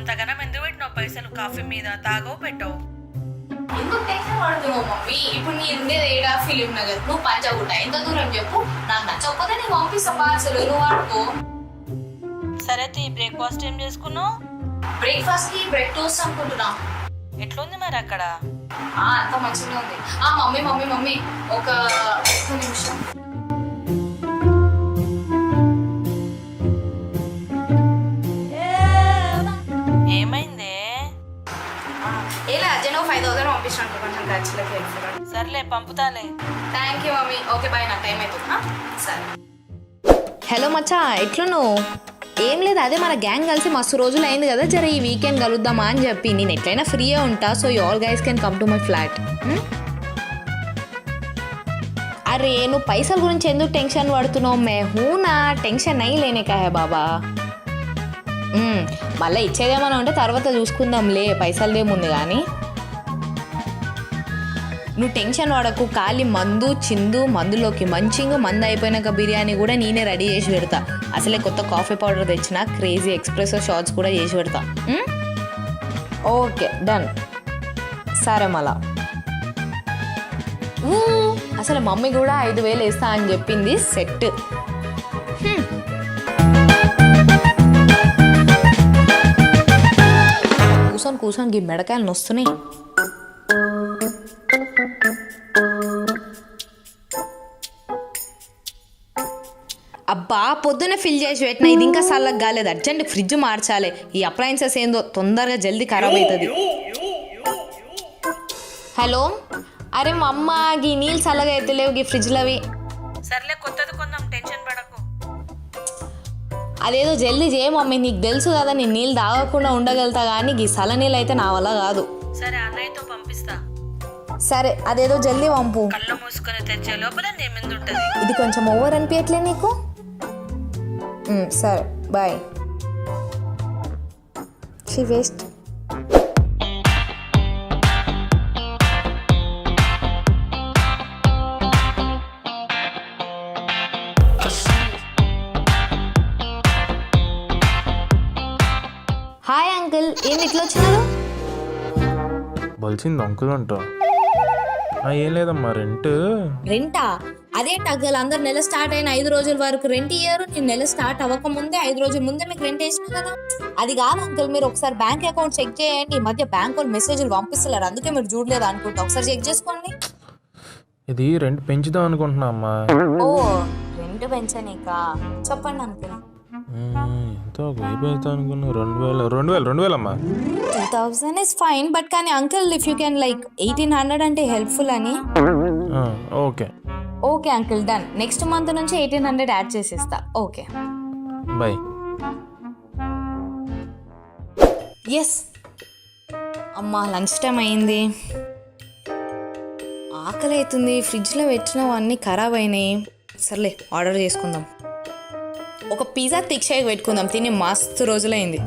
అంతగానం ఎందుకు పెట్టినావు పైసలు? కాఫీ మీద తాగవు పెట్టవు. ఎందుకు టెన్షన్ పడుతున్నావు మమ్మీ? ఇప్పుడు నీ ఉండేది ఏడా? ఫిలిం నగర్. నువ్వు పంచగుట్ట ఎంత దూరం చెప్పు? నాకు నచ్చకపోతే నేను పంపిస్తా పార్సల్. నువ్వు వాడుకో. సరే తీ బ్రేక్ఫాస్ట్ ఏం చేసుకున్నావు? బ్రేక్ఫాస్ట్కి బ్రెడ్ టోస్ట్ అనుకుంటున్నా. ఎట్లుంది మరి అక్కడ? అంత మంచిగా ఉంది ఆ మమ్మీ మమ్మీ మమ్మీ. ఒక నిమిషం. ఏలా అర్జెంట్ ఒక ఫైవ్ థౌసండ్ పంపించాను కొంచెం ఖర్చులకి వెళ్ళి సర్లే పంపుతాలే. Thank you mummy okay bye నా టైం అవుతుంది? సరే. హలో మచ్చా ఎట్లున్నావు? ఏం లేదు అదే మన గ్యాంగ్ కలిసి మస్తు రోజులు అయింది కదా జర ఈ వీకెండ్ కలుద్దామా అని చెప్పి. నేను ఎట్లయినా ఫ్రీయే ఉంటా so you all guys can come to my flat అరే నువ్వు పైసల గురించి ఎందుకు టెన్షన్ పడుతున్నావు? మే హూనా? టెన్షన్ అయి లేనే కా హే బాబా. మళ్ళీ ఇచ్చేదేమన్నా ఉంటే తర్వాత చూసుకుందాంలే పైసలదేముంది కానీ నువ్వు టెన్షన్ పడకు ఖాళీ మందు చిందు మందులోకి మంచిగా మందు అయిపోయినాక బిర్యానీ కూడా నేనే రెడీ చేసి పెడతా. అసలే కొత్త కాఫీ పౌడర్ తెచ్చిన క్రేజీ ఎక్స్ప్రెస్ షార్ట్స్ కూడా చేసి పెడతా. Okay done. సరే మళ్ళా. అసలు మమ్మీ కూడా ఐదు వేలు వేస్తా అని చెప్పింది సెట్. కూర్చొని ఈ గీ మెడకాయలు నొస్తున్నాయి. అబ్బా పొద్దున ఫిల్ చేసి పెట్టిన ఇది ఇంకా చల్లగా కాలేదు. అర్జెంట్ ఫ్రిడ్జ్ మార్చాలి. ఈ అప్లయన్సెస్ ఏందో తొందరగా జల్దీ ఖరాబ్ అవుతుంది హలో? అరే మా అమ్మ గీ నీళ్ళు చల్లగా లేవు గీ ఫ్రిడ్జ్లో అవి సర్లే కొత్తది కొందాం టెన్షన్ పడకు. అదేదో జల్దీ చేయ మమ్మీ నీకు తెలుసు కదా నేను నీళ్ళు తాగకుండా ఉండగలుగుతా కానీ గీ చల్ల నీళ్ళు అయితే నా వల్ల కాదు. సరే అన్నయ్యతో పంపిస్తా. సరే అదేదో జల్దీ పంపు. కళ్ళు మూసుకొని తెచ్చే లోపల నీ మీద ఉంటుంది. ఇది కొంచెం ఓవర్ అనిపించట్లే నీకు? సరే బాయ్. షీ వేస్ట్ అంకుల్ ఏంది ఇట్లా వచ్చినారు? బలిసింది అంకుల్ అంట. ఆ, ఏం లేదమ్మా రెంట్ రెంటా? అదేంటి అంకుల్ అందరు నెల స్టార్ట్ అయిన ఐదు రోజుల వరకు రెంట్ ఇయ్యారు. నేను నెల స్టార్ట్ అవ్వక ముందే ఐదు రోజుల ముందే మీకు రెంట్ వేసిన కదా? అది కాదు అంకుల్ మీరు ఒకసారి బ్యాంక్ అకౌంట్ చెక్ చేయండి. ఈ మధ్య బ్యాంక్ వాళ్ళు మెసేజ్లు పంపిస్తున్నారు అందుకే మీరు చూడలేదు అనుకుంటా. ఒకసారి చెక్ చేసుకోండి. ఇది రెంట్ పెంచుదాం అనుకుంటున్నా అమ్మా. ఓ రెంట్ పెంచనీకా? చెప్పండి అంకుల్ ఎంత అనుకున్నా రెండు వేల రెండు వేలు రెండు వేలమ్మా. Two thousand is fine but కానీ uncle if you can like eighteen hundred అంటే హెల్ప్ఫుల్ అని. Okay. Okay uncle done next month నుంచి ఎయిటీన్ హండ్రెడ్ యాడ్ చేసేస్తా. ఓకే. బాయ్ ఎస్ అమ్మా లంచ్ టైం అయింది. ఆకలి అవుతుంది ఫ్రిడ్జ్లో పెట్టినవన్నీ ఖరాబ్ అయినాయి. సర్లే ఆర్డర్ చేసుకుందాం. ఒక పిజ్జా తిక్ష పెట్టుకుందాం. తిని మస్తు రోజులైంది.